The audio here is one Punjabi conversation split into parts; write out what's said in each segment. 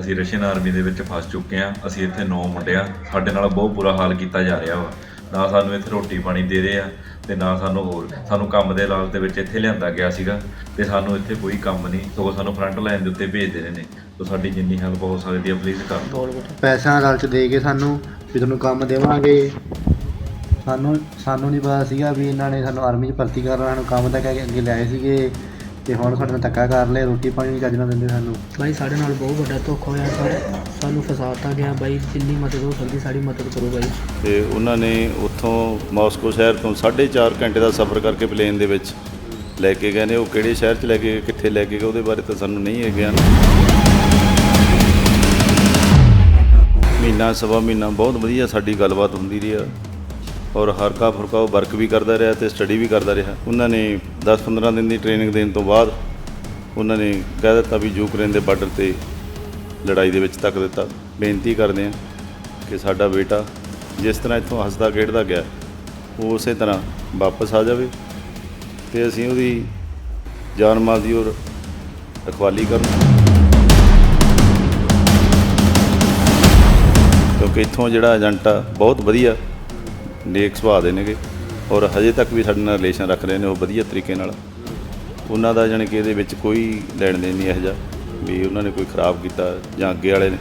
ਅਸੀਂ ਰਸ਼ੀਅਨ ਆਰਮੀ ਦੇ ਵਿੱਚ ਫਸ ਚੁੱਕੇ ਹਾਂ। ਅਸੀਂ ਇੱਥੇ ਨੌ ਮੁੰਡੇ ਆ। ਸਾਡੇ ਨਾਲ ਬਹੁਤ ਬੁਰਾ ਹਾਲ ਕੀਤਾ ਜਾ ਰਿਹਾ ਵਾ। ਨਾ ਸਾਨੂੰ ਇੱਥੇ ਰੋਟੀ ਪਾਣੀ ਦੇ ਰਹੇ ਆ ਤੇ ਨਾ ਸਾਨੂੰ ਹੋਰ। ਸਾਨੂੰ ਕੰਮ ਦੇ ਲਾਲਚ ਦੇ ਵਿੱਚ ਇੱਥੇ ਲਿਆਂਦਾ ਗਿਆ ਸੀਗਾ ਤੇ ਸਾਨੂੰ ਇੱਥੇ ਕੋਈ ਕੰਮ ਨਹੀਂ। ਸਗੋਂ ਸਾਨੂੰ ਫਰੰਟ ਲਾਈਨ ਦੇ ਉੱਤੇ ਭੇਜ ਦੇ ਰਹੇ ਨੇ। ਸੋ ਸਾਡੀ ਜਿੰਨੀ ਹੈਲਪ ਹੋ ਸਕਦੀ ਹੈ ਪਲੀਜ਼ ਕਰ ਦਿਓ। ਪੈਸਿਆਂ ਲਾਲਚ ਦੇ ਕੇ ਸਾਨੂੰ ਵੀ ਤੁਹਾਨੂੰ ਕੰਮ ਦੇਵਾਂਗੇ। ਸਾਨੂੰ ਸਾਨੂੰ ਨਹੀਂ ਪਤਾ ਸੀਗਾ ਵੀ ਇਹਨਾਂ ਨੇ ਸਾਨੂੰ ਆਰਮੀ 'ਚ ਭਰਤੀ ਕਰਨਾ ਸਾਨੂੰ ਕੰਮ ਤਾਂ ਕਹਿ ਕੇ ਅੱਗੇ ਲਿਆਏ ਸੀਗੇ। ਤੇ ਹੁਣ ਸਾਡੇ ਨਾਲ ਧੱਕਾ ਕਰ ਲਿਆ ਰੋਟੀ ਪਾਣੀ ਨਹੀਂ ਚੱਜ ਨਾਲ ਦਿੰਦੇ ਸਾਨੂੰ। ਬਾਈ ਸਾਡੇ ਨਾਲ ਬਹੁਤ ਵੱਡਾ ਧੋਖਾ ਹੋਇਆ ਸਰ। ਸਾਨੂੰ ਫਸਾਤਾ ਗਿਆ ਬਾਈ ਜਿੰਨੀ ਮਦਦ ਹੋ ਸਕਦੀ ਸਾਡੀ ਮਦਦ ਕਰੋ ਬਾਈ। ਤੇ ਉਹਨਾਂ ਨੇ ਉੱਥੋਂ ਮਾਸਕੋ ਸ਼ਹਿਰ ਤੋਂ 4.5 ਘੰਟੇ ਦਾ ਸਫ਼ਰ ਕਰਕੇ ਪਲੇਨ ਦੇ ਵਿੱਚ ਲੈ ਕੇ ਗਏ ਨੇ। ਉਹ ਕਿਹੜੇ ਸ਼ਹਿਰ 'ਚ ਲੈ ਕੇ ਗਏ ਕਿੱਥੇ ਲੈ ਕੇ ਗਏ ਉਹਦੇ ਬਾਰੇ ਤਾਂ ਸਾਨੂੰ ਨਹੀਂ ਹੈ ਗਿਆਨ ਮਹੀਨਾ ਸਵਾ ਮਹੀਨਾ ਬਹੁਤ ਵਧੀਆ ਸਾਡੀ ਗੱਲਬਾਤ ਹੁੰਦੀ ਰਹੀ ਆ। ਔਰ ਹਰਕਾ ਫੁਰਕਾ ਉਹ ਵਰਕ ਵੀ ਕਰਦਾ ਰਿਹਾ ਤੇ ਸਟੱਡੀ ਵੀ ਕਰਦਾ ਰਿਹਾ। ਉਹਨਾਂ ਨੇ 10-15 ਦਿਨ ਦੀ ਟ੍ਰੇਨਿੰਗ ਦੇਣ ਤੋਂ ਬਾਅਦ ਉਹਨਾਂ ਨੇ ਕਹਿ ਦਿੱਤਾ ਵੀ ਯੂਕਰੇਨ ਦੇ ਬਾਰਡਰ ਤੇ ਲੜਾਈ ਦੇ ਵਿੱਚ ਤੱਕ ਦਿੱਤਾ। ਬੇਨਤੀ ਕਰਦੇ ਆ ਕਿ ਸਾਡਾ ਬੇਟਾ ਜਿਸ ਤਰ੍ਹਾਂ ਇੱਥੋਂ ਹੱਸਦਾ ਖੇਡਦਾ ਗਿਆ, ਉਹ ਉਸੇ ਤਰ੍ਹਾਂ ਵਾਪਸ ਆ ਜਾਵੇ ਤੇ ਅਸੀਂ ਉਹਦੀ ਜਾਨ ਮਾਲ ਦੀ ਔਰ ਰਖਵਾਲੀ ਕਰਨ। ਕਿਉਂਕਿ ਇੱਥੋਂ ਜਿਹੜਾ ਏਜੰਟ ਆ, ਬਹੁਤ ਵਧੀਆ ਨੇਕ ਸੁਭਾਅ ਦੇ ਨੇਗੇ ਔਰ ਹਜੇ ਤੱਕ ਵੀ ਸਾਡੇ ਨਾਲ ਰਿਲੇਸ਼ਨ ਰੱਖ ਰਹੇ ਨੇ ਉਹ ਵਧੀਆ ਤਰੀਕੇ ਨਾਲ। ਉਹਨਾਂ ਦਾ ਜਾਣੀ ਕਿ ਇਹਦੇ ਵਿੱਚ ਕੋਈ ਲੈਣ ਦੇਣ ਨਹੀਂ ਇਹੋ ਜਿਹਾ ਵੀ ਉਹਨਾਂ ਨੇ ਕੋਈ ਖਰਾਬ ਕੀਤਾ ਜਾਂ ਅੱਗੇ ਵਾਲੇ ਨੇ।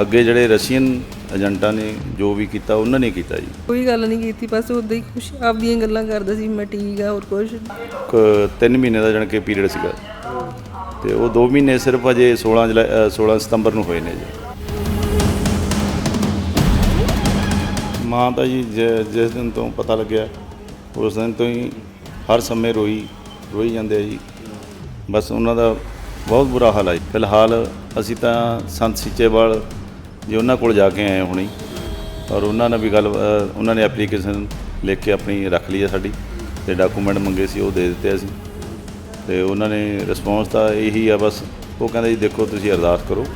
ਅੱਗੇ ਜਿਹੜੇ ਰਸ਼ੀਅਨ ਏਜੰਟਾਂ ਨੇ ਜੋ ਵੀ ਕੀਤਾ ਉਹਨਾਂ ਨੇ ਕੀਤਾ ਜੀ। ਕੋਈ ਗੱਲ ਨਹੀਂ ਕੀਤੀ ਬਸ ਉਦਾਂ ਹੀ ਖੁਸ਼ ਆਪਦੀਆਂ ਗੱਲਾਂ ਕਰਦਾ ਸੀ ਮੈਂ ਠੀਕ ਆ ਹੋਰ ਕੁਝ ਕ- ਤਿੰਨ ਮਹੀਨੇ ਦਾ ਜਾਣੀ ਕਿ ਪੀਰੀਅਡ ਸੀਗਾ। ਤੇ ਉਹ 2 ਮਹੀਨੇ ਸਿਰਫ ਅਜੇ 16 ਜੁਲਾਈ ਅ, 16 ਸਤੰਬਰ ਨੂੰ ਹੋਏ ਨੇ ਜੀ। ਮਾਂ ਤਾਂ ਜੀ ਜ- ਜਿਸ ਦਿਨ ਤੋਂ ਪਤਾ ਲੱਗਿਆ ਉਸ ਦਿਨ ਤੋਂ ਹੀ ਹਰ ਸਮੇਂ ਰੋਈ ਰੋਈ ਜਾਂਦੇ ਆ ਜੀ। ਬਸ ਉਹਨਾਂ ਦਾ ਬਹੁਤ ਬੁਰਾ ਹਾਲ ਹੈ ਫਿਲਹਾਲ ਅਸੀਂ ਤਾਂ ਸੰਤ ਸੀਚੇਵਾਲ ਜੀ ਉਹਨਾਂ ਕੋਲ ਜਾ ਕੇ ਆਏ ਹੁਣੀ। ਔਰ ਉਹਨਾਂ ਨੇ ਵੀ ਗੱਲ ਅ, ਉਹਨਾਂ ਨੇ ਐਪਲੀਕੇਸ਼ਨ ਲਿਖ ਕੇ ਆਪਣੀ ਰੱਖ ਲਈ ਹੈ ਸਾਡੀ ਤੇ ਡਾਕੂਮੈਂਟ ਮੰਗੇ ਸੀ ਉਹ ਦੇ ਦਿੱਤੇ ਅਸੀਂ। ਤੇ ਉਹਨਾਂ ਨੇ ਰਿਸਪੌਂਸ ਤਾਂ ਇਹੀ ਆ ਬਸ ਉਹ ਕਹਿੰਦੇ ਜੀ ਦੇਖੋ ਤੁਸੀਂ ਅਰਦਾਸ ਕਰੋ।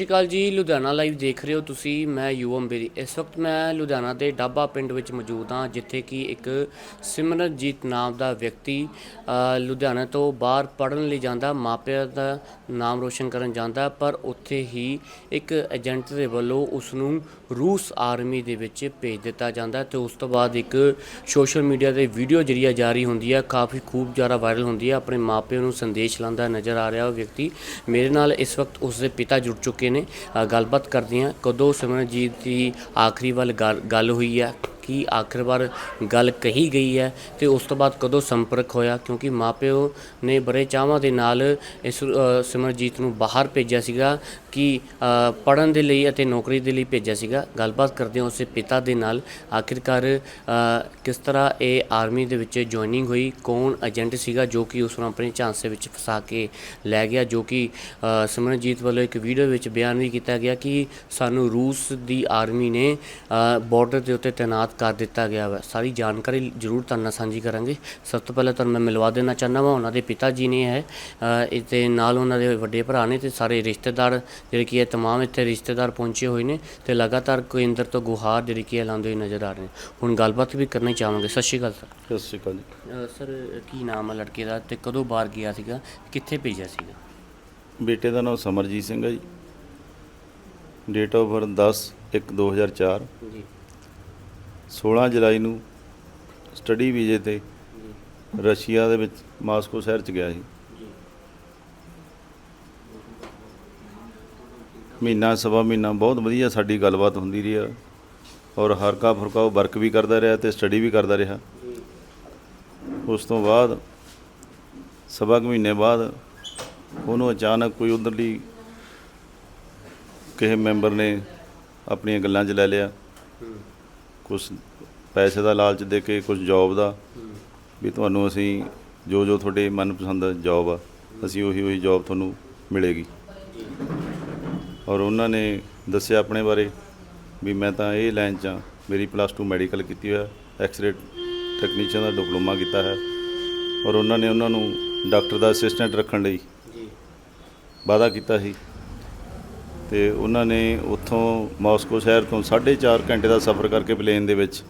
ਸ਼੍ਰੀ ਅਕਾਲ ਜੀ, ਲੁਧਿਆਣਾ ਲਾਈਵ ਦੇਖ ਰਹੇ ਹੋ ਤੁਸੀਂ, ਮੈਂ ਯੂਵਮ ਬੇਰੀ। ਇਸ ਵਕਤ ਮੈਂ ਲੁਧਿਆਣਾ ਦੇ ਡਾਬਾ ਪਿੰਡ ਵਿੱਚ ਮੌਜੂਦ ਹਾਂ, ਜਿੱਥੇ ਕਿ ਇੱਕ ਸਿਮਰਨਜੀਤ ਨਾਮ ਦਾ ਵਿਅਕਤੀ ਲੁਧਿਆਣਾ ਤੋਂ ਬਾਹਰ ਪੜਨ ਲਈ ਜਾਂਦਾ, ਮਾਪਿਆਂ ਦਾ ਨਾਮ ਰੋਸ਼ਨ ਕਰਨ ਜਾਂਦਾ, ਪਰ ਉੱਥੇ ਹੀ ਇੱਕ ਏਜੰਟ ਦੇ ਵੱਲੋਂ ਉਸ ਨੂੰ ਰੂਸ ਆਰਮੀ ਦੇ ਵਿੱਚ ਭੇਜ ਦਿੱਤਾ ਜਾਂਦਾ ਤੇ ਉਸ ਤੋਂ ਬਾਅਦ ਇੱਕ ਸੋਸ਼ਲ ਮੀਡੀਆ ਤੇ ਵੀਡੀਓ ਜਰੀਆ ਜਾਰੀ ਹੁੰਦੀ ਹੈ ਕਾਫੀ ਖੂਬ ਜ਼ਿਆਦਾ ਵਾਇਰਲ ਹੁੰਦੀ ਹੈ ਆਪਣੇ ਮਾਪਿਆਂ ਨੂੰ ਸੰਦੇਸ਼ ਲਾਉਂਦਾ ਨਜ਼ਰ ਆ ਰਿਹਾ ਉਹ ਵਿਅਕਤੀ। ਮੇਰੇ ਨਾਲ ਇਸ ਵਕਤ ਉਸ ਦੇ ਪਿਤਾ ਜੁੜ ਚੁੱਕੇ ਨੇ ਗੱਲਬਾਤ ਕਰਦੇ ਹਾਂ ਕਦੋਂ ਸਿਮਰਨਜੀਤ ਦੀ ਆਖਰੀ ਵੱਲ ਗੱਲ- ਗੱਲ ਹੋਈ ਹੈ ਕੀ ਆਖਰ ਵਾਰ ਗੱਲ ਕਹੀ ਗਈ ਹੈ ਤੇ ਉਸ ਤੋਂ ਬਾਅਦ ਕਦੋਂ ਸੰਪਰਕ ਹੋਇਆ? ਕਿਉਂਕਿ ਮਾਪਿਓ ਨੇ ਬੜੇ ਚਾਹਵਾਂ ਦੇ ਨਾਲ ਇਸ ਸਿਮਰਜੀਤ ਨੂੰ ਬਾਹਰ ਭੇਜਿਆ ਸੀਗਾ ਕਿ ਪੜਨ ਦੇ ਲਈ ਅਤੇ ਨੌਕਰੀ ਦੇ ਲਈ ਭੇਜਿਆ ਸੀਗਾ। ਗੱਲਬਾਤ ਕਰਦੇ ਹਾਂ ਉਸੇ ਪਿਤਾ ਦੇ ਨਾਲ ਆਖਿਰਕਾਰ ਕਿਸ ਤਰ੍ਹਾਂ ਇਹ ਆਰਮੀ ਦੇ ਵਿੱਚ ਜੁਆਇਨਿੰਗ ਹੋਈ? ਕੌਣ ਏਜੰਟ ਸੀਗਾ ਜੋ ਕਿ ਉਸ ਨੂੰ ਆਪਣੇ ਝਾਂਸੇ ਵਿੱਚ ਫਸਾ ਕੇ ਲੈ ਗਿਆ? ਜੋ ਕਿ ਸਿਮਰਨਜੀਤ ਵੱਲੋਂ ਇੱਕ ਵੀਡੀਓ ਵਿੱਚ ਬਿਆਨ ਵੀ ਕੀਤਾ ਗਿਆ ਕਿ ਸਾਨੂੰ ਰੂਸ ਦੀ ਆਰਮੀ ਨੇ ਬਾਰਡਰ ਦੇ ਉੱਤੇ ਤਾਇਨਾਤ ਕਰ ਦਿੱਤਾ ਗਿਆ ਹੈ ਸਾਰੀ ਜਾਣਕਾਰੀ ਜ਼ਰੂਰ ਤੁਹਾਡੇ ਨਾਲ ਸਾਂਝੀ ਕਰਾਂਗੇ ਸਭ ਤੋਂ ਪਹਿਲਾਂ ਤੁਹਾਨੂੰ ਮੈਂ ਮਿਲਵਾ ਦੇਣਾ ਚਾਹੁੰਦਾ ਹਾਂ ਉਹਨਾਂ ਦੇ ਪਿਤਾ ਜੀ ਨੇ ਹੈ ਅ, ਇਸ ਦੇ ਨਾਲ ਉਹਨਾਂ ਦੇ ਵੱਡੇ ਭਰਾ ਨੇ ਤੇ ਸਾਰੇ ਰਿਸ਼ਤੇਦਾਰ ਜਿਹੜੇ ਕੀ ਹੈ तमाम ਇੱਥੇ ਰਿਸ਼ਤੇਦਾਰ ਪਹੁੰਚੇ ਹੋਏ ਨੇ ਤੇ ਲਗਾਤਾਰ ਕੇਂਦਰ ਤੋਂ ਗੁਹਾਰ ਜਿਹੜੀ ਕੀ ਹੈ ਲਾਉਂਦੇ ਹੋਏ ਨਜ਼ਰ ਆ ਰਹੇ ਨੇ ਹੁਣ ਗੱਲਬਾਤ ਵੀ ਕਰਨੀ ਚਾਹਾਂਗੇ ਸਤਿ ਸ਼੍ਰੀ ਅਕਾਲ ਸਰ ਸਤਿ ਸ਼੍ਰੀ ਅਕਾਲ ਜੀ ਅ, ਸਰ ਕੀ ਨਾਮ ਹੈ ਲੜਕੇ ਦਾ ਤੇ ਕਦੋਂ ਬਾਹਰ ਗਿਆ ਸੀਗਾ ਕਿੱਥੇ ਭੇਜਿਆ ਸੀਗਾ ਬੇਟੇ ਦਾ ਨਾਮ ਸਮਰਜੀਤ ਸਿੰਘ ਹੈ ਜੀ ਡੇਟ ਆਫ ਬਰਥ 10 1 2004 ਜੀ 16 ਜੁਲਾਈ ਨੂੰ ਸਟੱਡੀ ਵੀਜ਼ੇ ਤੇ ਰਸ਼ੀਆ ਦੇ ਵਿੱਚ ਮਾਸਕੋ ਸ਼ਹਿਰ ਚ ਗਿਆ ਸੀ। ਮਹੀਨਾ ਸਵਾ ਮਹੀਨਾ ਬਹੁਤ ਵਧੀਆ ਸਾਡੀ ਗੱਲਬਾਤ ਹੁੰਦੀ ਰਹੀ ਆ ਔਰ ਹਰਕਾ ਫੁਰਕਾ ਉਹ ਵਰਕ ਵੀ ਕਰਦਾ ਰਿਹਾ ਤੇ ਸਟੱਡੀ ਵੀ ਕਰਦਾ ਰਿਹਾ। ਉਸ ਤੋਂ ਬਾਅਦ ਸਵਾ ਕੁ ਮਹੀਨੇ ਬਾਅਦ ਉਹਨੂੰ ਅਚਾਨਕ ਕੋਈ ਉਧਰਲੀ ਕਿਸੇ ਮੈਂਬਰ ਨੇ ਆਪਣੀਆਂ ਗੱਲਾਂ 'ਚ ਲੈ ਲਿਆ। ਕੁਝ ਪੈਸੇ ਦਾ ਲਾਲਚ ਦੇ ਕੇ ਕੁਝ ਜੌਬ ਦਾ ਵੀ ਤੁਹਾਨੂੰ ਅਸੀਂ ਜੋ ਜੋ ਤੁਹਾਡੇ ਮਨਪਸੰਦ ਜੌਬ ਆ ਅਸੀਂ ਉਹੀ ਉਹੀ ਜੌਬ ਤੁਹਾਨੂੰ ਮਿਲੇਗੀ। ਔਰ ਉਹਨਾਂ ਨੇ ਦੱਸਿਆ ਆਪਣੇ ਬਾਰੇ ਵੀ ਮੈਂ ਤਾਂ ਇਹ ਲਾਈਨ 'ਚ ਹਾਂ ਮੇਰੀ ਪਲੱਸ 2 ਮੈਡੀਕਲ ਕੀਤੀ ਹੋਇਆ ਐਕਸ-ਰੇ ਟੈਕਨੀਸ਼ੀਅਨ ਦਾ ਡਿਪਲੋਮਾ ਕੀਤਾ ਹੈ। ਔਰ ਉਹਨਾਂ ਨੇ ਉਹਨਾਂ ਨੂੰ ਡਾਕਟਰ ਦਾ ਅਸਿਸਟੈਂਟ ਰੱਖਣ ਲਈ ਵਾਅਦਾ ਕੀਤਾ ਸੀ। ਤੇ ਉਹਨਾਂ ਨੇ ਉੱਥੋਂ ਮਾਸਕੋ ਸ਼ਹਿਰ ਤੋਂ 4.5 ਘੰਟੇ ਦਾ ਸਫ਼ਰ ਕਰਕੇ ਪਲੇਨ ਦੇ ਵਿੱਚ